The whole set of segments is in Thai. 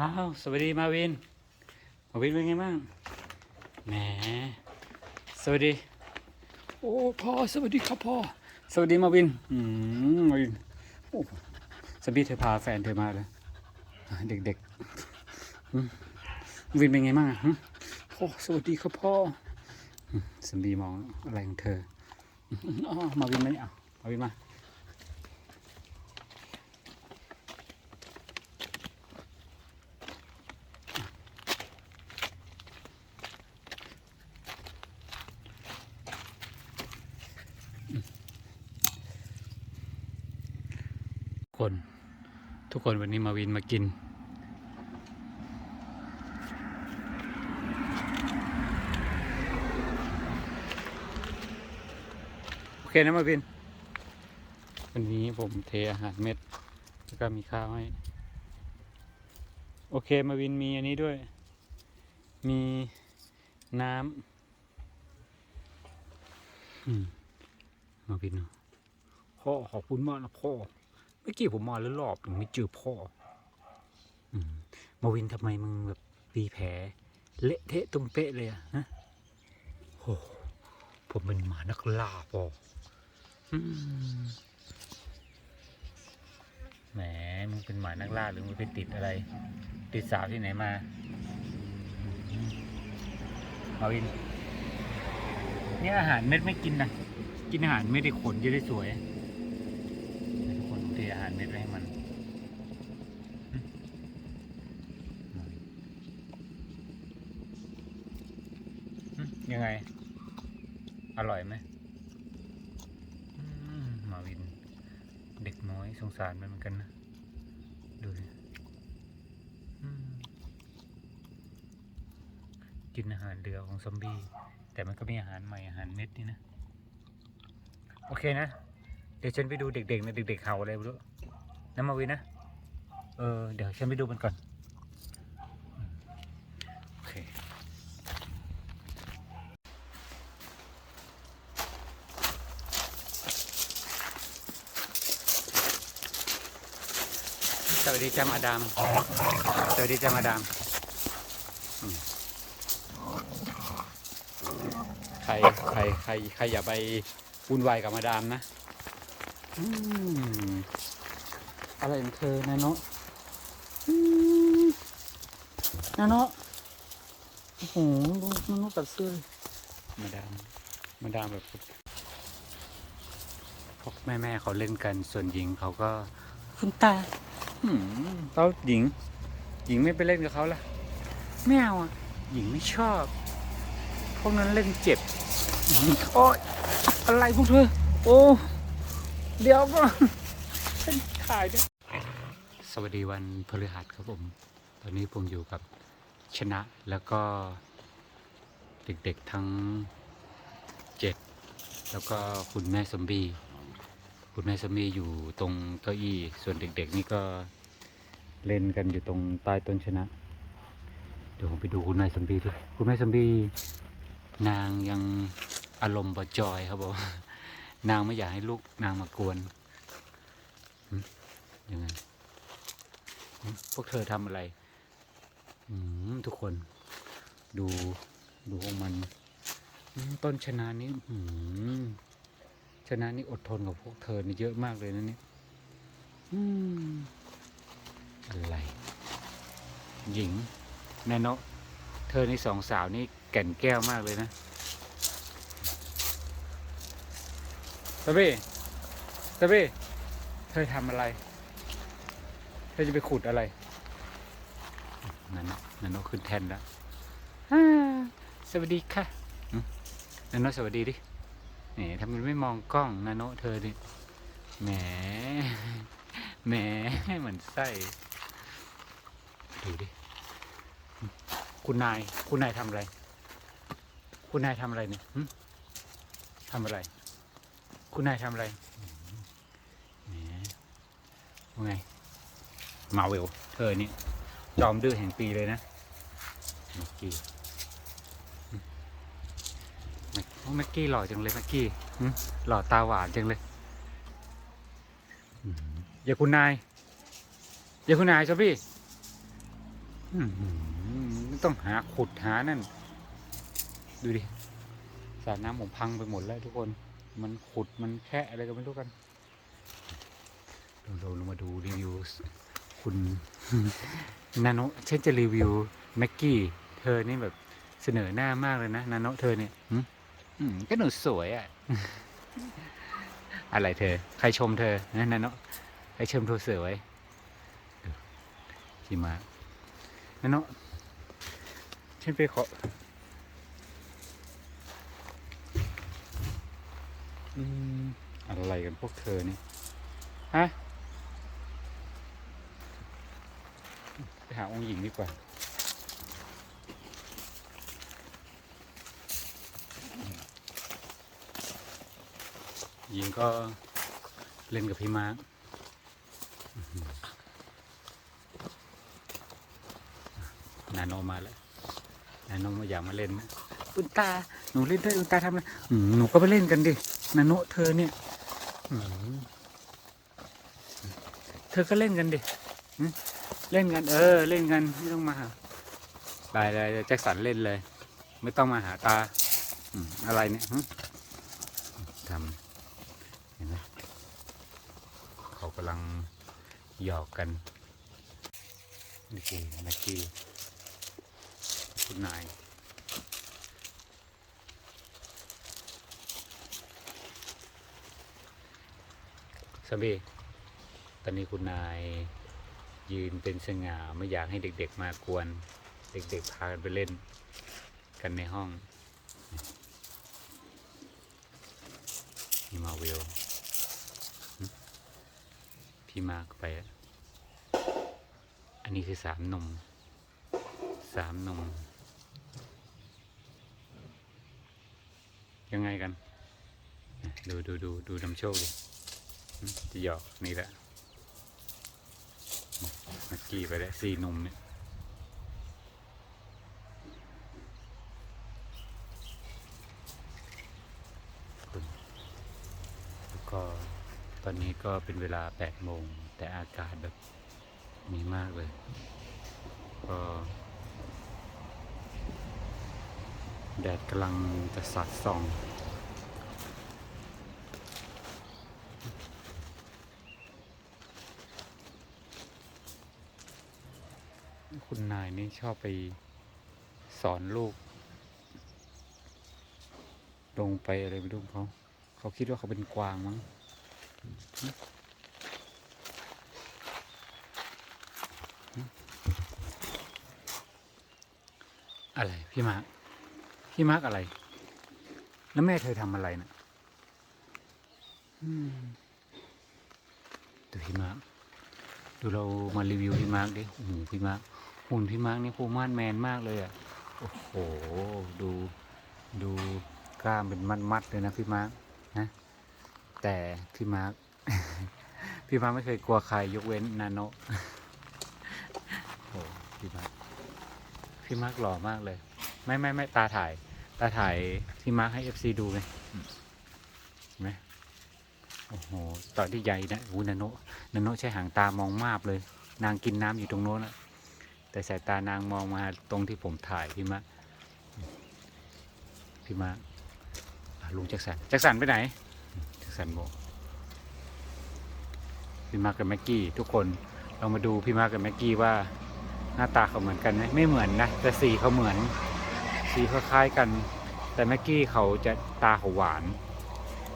อ้าว สวัสดีมาวิน มาวินเป็นไงบ้าง แหม สวัสดี โอ้พ่อสวัสดีครับพ่อ สวัสดีมาวิน อืมมาวิน โอ้สบีเธอพาแฟนเธอมาเลย เด็กๆอืมมาวินเป็นไงบ้างอะหึพ่อสวัสดีครับพ่ออืมสบีมองอะไรของเธออืมอ๋อ มาวินมาเนี่ยเอามาวินมา คนวันนี้มาวินมากิน โอเคนะมาวิน วันนี้ผมเทอาหารเม็ด แล้วก็มีข้าวให้ โอเคมาวินมีอันนี้ด้วย มีน้ำอืมมาวินเนอะพ่อขอบคุณมากนะพ่อเมื่อกี้ผมมาแล้วรอบหนึ่งไม่เจอพ่ออืมมาวินทำไมมึงแบบมีแผลเละเทะตุ้มเป๊ะเลยอะฮะโอ้ผมเป็นหมานักล่าปออืมแหมมึงเป็นหมานักล่าหรือมึงไปติดอะไร ติดสาวที่ไหนมามาวินนี่อาหารเม็ดไม่กินนะ กินอาหารไม่ได้ขนจะได้สวย เทอาหารเม็ดไว้ให้มันยังไง อร่อยไหมมาวิน เด็กน้อยสงสารมันเหมือนกันนะ ดูสิกินอาหารเรือของซอมบี้ แต่มันก็มีอาหารใหม่อาหารเม็ดนี่นะ โอเคนะ เดี๋ยวฉันไปดูเด็กๆนะเด็กๆเห่าอะไรไม่รู้น้ำมาวินนะ เออ เดี๋ยวฉันไปดูมันก่อนโอเคสวัสดีจ้ามาดาม สวัสดีจ้ามาดามอืมใคร ใคร ใคร ใครอย่าไปวุ่นวายกับมาดามนะ อืมอะไรของเธอนาโนะอืมนาโนะโอ้โหดูนาโนะกัดเสื้อเลยมาดามมาดามแบบพวกแม่แม่ๆเขาเล่นกันส่วนหญิงเขาก็คุณตาอืมเขาหญิง หญิงไม่ไปเล่นกับเขาล่ะไม่เอาอะ หญิงไม่ชอบ พวกนั้นเล่นเจ็บโอ๊ยอะไรพวกเธอ โอ้ เดี๋ยวก่อนฉันถ่ายด้วยสวัสดีวันพฤหัสครับผม ตอนนี้ผมอยู่กับชนะแล้วก็เด็กๆทั้งเจ็ดแล้วก็คุณแม่สมบีคุณแม่สมบีอยู่ตรงเก้าอี้ส่วนเด็กๆนี่ก็เล่นกันอยู่ตรงใต้ต้นชนะ เดี๋ยวผมไปดูคุณแม่สมบีดิคุณแม่สมบีนางยังอารมณ์บจอยครับผม นางไม่อยากให้ลูกนางมากวนยังไงพวกเธอทำอะไรอทุกคน ดูดูของมัน ต้นชนะนี้อืชนะนี่อดทนกับพวกเธอนี่เยอะมากเลยนะเนี่ยอือะไร หญิงแนโนเธอในสองสาวนี่แก่นแก้วมากเลยนะ ตะเบ้ตะเบ้เธอทำอะไร เธอจะไปขุดอะไร นั่นนะนั่นนกขึ้นแทนแล้วอ่าสวัสดีค่ะอืมนันโนสวัสดีดิแหมทำไมไม่มองกล้องนันโนเธอดิแหมแหมเหมือนไส้ดูดิ คุณนาย คุณนายทำอะไร คุณนายทำอะไรเนี่ยหึทำอะไร คุณนายทำอะไรแหมว่าไง มาเวลเธอนี่ จอมดื้อแห่งปีเลยนะแม็กกี้หึแม็กโอ้แม็กกี้หล่อจังเลยแม็กกี้หึหล่อตาหวานจังเลยอืมอย่าคุณนายอย่าคุณนายซะพี่อื้อหือไม่ต้องหาขุดหานั่น ดูดิสระน้ำผมพังไปหมดแล้วทุกคน มันขุดมันแค่อะไรก็ไม่รู้กันเราลงมาดูรีวิวคุณนาโนเช่นจะรีวิวแม็กกี้ เธอนี่แบบเสนอหน้ามากเลยนะนาโนเธอเนี่ยอืมก็หนูสวยอะ่ะ อะไรเธอ ใครชมเธอนะนาโนใครชมเธอสวยดูพี่มานาโนฉันไปขอ อืมอะไรกันพวกเธอนี่ฮะ ไปหาองค์หญิงดีกว่า หญิงก็เล่นกับพี่มาร์คอื้อหือนาโนมาแล้วนาโนมาอยากมาเล่นนะอุนตา หนูเล่นด้วยอุนตาทำอะไรอืมหนูก็ไปเล่นกันดิ นาโนเธอเนี่ยอืมเธอก็เล่นกันดิหึเล่นกัน เออ เล่นกันไม่ต้องมาหาได้เลยแจ็คสันเล่นเลย ไม่ต้องมาหาตาอืมอะไรเนี่ยหึทำเห็นไหมเขากำลังหยอกกันนี่คือแม็กกี้คุณนาย สบีตอนนี้คุณนายยืนเป็นสง่าไม่อยากให้เด็กๆมากวน เด็กๆพากันไปเล่น กันในห้องนี่มาเวลพี่มากไปอะอันนี้คือสามนมสามนม ยังไงกัน ดูดูดูดูนำโชคดิ จะหยอกนี่แหละมักกี้ไปแล้วสี่หนุ่มเนี่ยแล้วก็ตอนนี้ก็เป็นเวลาแปดโมง แต่อากาศแบบมีมากเลย ก็แดดกำลังจะสัดส่อง คุณนายนี่ชอบไปสอนลูก ลงไปอะไรไม่รู้เขา เขาคิดว่าเขาเป็นกวางมั้งอะไรพี่มาร์คพี่มาร์คอะไร แล้วแม่เธอทำอะไรนะ่ะดูพี่มาร์คดูเรามารีวิวพี่มาร์คดิโอ้โหพี่มาร์ค หุ่นพี่มาร์กนี่โคมาดแมนมากเลยอะ โอ้โห ดูดูกล้ามเป็นมัดๆเลยนะพี่มาร์กนะ แต่พี่มาร์กพี่มาร์กไม่เคยกลัวใครยกเว้นนาโนโอ้พี่มาร์กพี่มาร์กหล่อมากเลย ไม่ไม่ไม่ตาถ่าย ตาถ่ายพี่มาร์กให้เอฟซีดูไงอืมเห็นไหมโอ้โหต่อที่ใหญ่นะอูนาโนนาโนใช้หางตามองมาบเลย นางกินน้ำอยู่ตรงโน้นอะ แต่สายตานางมองมาตรงที่ผมถ่ายพี่มะพี่มะลุงแจ็คสันแจ็คสันไปไหนแจ็คสันบอกพี่มากับแม็กกี้ ทุกคนเรามาดูพี่มากับแม็กกี้ว่าหน้าตาเขาเหมือนกันไหมไม่เหมือนนะแต่สีเขาเหมือน สีคล้ายกัน แต่แม็กกี้เขาจะตาเขาหวาน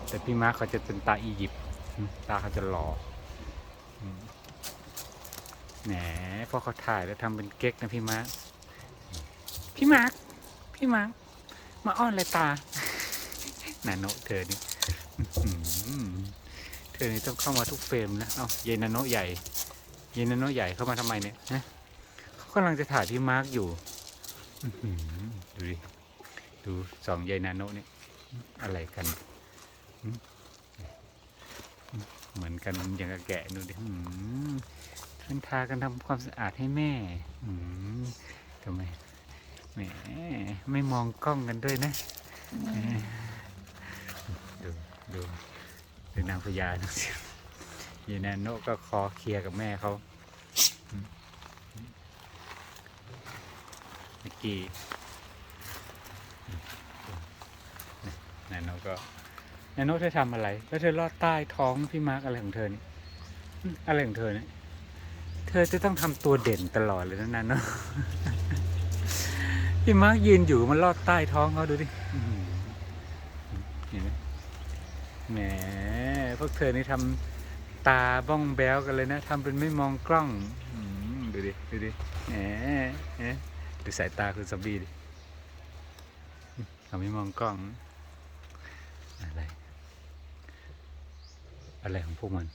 แต่พี่มาร์คเขาจะเป็นตาอียิปต์ตาเขาจะหล่อ แหมพอเขาถ่ายแล้วทำเป็นเก๊กนะพี่มาร์คพี่มาร์คพี่มาร์คมาอ้อนเลยตานาโนเธอนี่อื้อหือเธอนี่ต้องเข้ามาทุกเฟรมนะ เอ้าเยายนาโนใหญ่เยายนาโนใหญ่เข้ามาทำไมเนี่ยนะเขากำลังจะถ่ายพี่มาร์คอยู่อื้อหือดูดิ ดูสองยายนาโนเนี่ย อะไรกันหืมเหมือนกันอย่างกับแกะดูดิ อื้อหือเป็นทากันทำความสะอาดให้แม่อืมทำไมแหมไม่มองกล้องกันด้วยนะดูดูดูนางพญาดูสิยีนาโนก็คอเคลียร์กับแม่เขาอืมกี้นายโนก็นายโนเธอทำอะไร แล้วเธอลอดใต้ท้องพี่มาร์กอะไรของเธอนี่อะไรของเธอเนี่ย เธอจะต้องทำตัวเด่นตลอดเลยนะนันเนาะพี่มาร์กยืนอยู่มันลอดใต้ท้องเขาดูดิเห็นไหมแหมพวกเธอนี่ทำตาบ้องแบ้วกันเลยนะทำเป็นไม่มองกล้องอดูดิดูดิแหมแหมดูสายตาคุณซอมบี้ดิเขาไม่มองกล้องอะไร อะไรของพวกมัน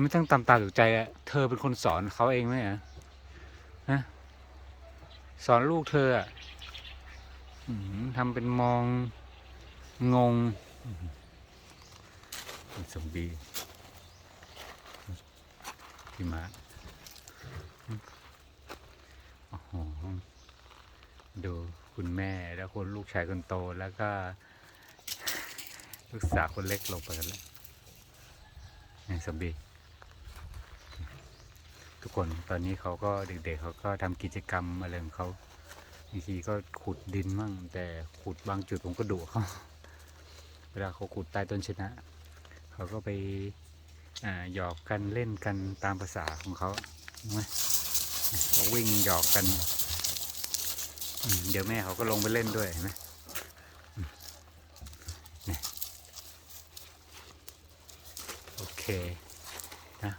ไม่ต้องตามตาถูกใจอะเธอเป็นคนสอนเขาเองไหมอะฮะสอนลูกเธออะทำเป็นมองงงอืมเป็นสมบีพี่มาโอ้โหดูคุณแม่แล้วคนลูกชายคนโตแล้วก็ ลูกสาวคนเล็กลงไปกันแล้วสมบี ทุกคน ตอนนี้เขาก็เด็กๆเขาก็ทำกิจกรรมอะไรของเขาบางทีก็ขุดดินมั่ง แต่ขุดบางจุดผมก็ดุเขาเวลาเขาขุดใต้ต้นชนะ เขาก็ไปหยอกกันเล่นกันตามภาษาของเขาเห็นไหมเขาวิ่งหยอกกัน เดี๋ยวแม่เขาก็ลงไปเล่นด้วยเห็นไหมโอเคนะ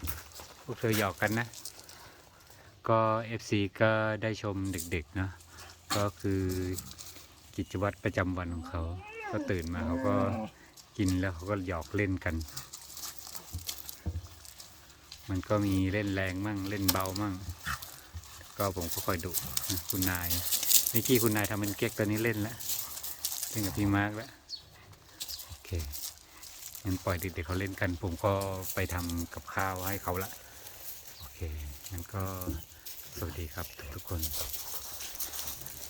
พวกเธอหยอกกันนะ ก็ FC ก็ได้ชมเด็กๆเนาะก็คือกิจวัตรประจำวันของเขา ก็ตื่นมาเขาก็กินแล้วเขาก็หยอกเล่นกัน มันก็มีเล่นแรงมั่งเล่นเบามั่ง ก็ผมก็คอยดุคุณนายนี่กี้คุณนายทำเป็นเก๊กตอนนี้เล่นแล้วเล่นกับพี่มาร์กแล้วโอเคงั้นปล่อยเด็กๆเขาเล่นกัน ผมก็ไปทำกับข้าวให้เขาละโอเคงั้นก็ สวัสดีครับทุกๆคน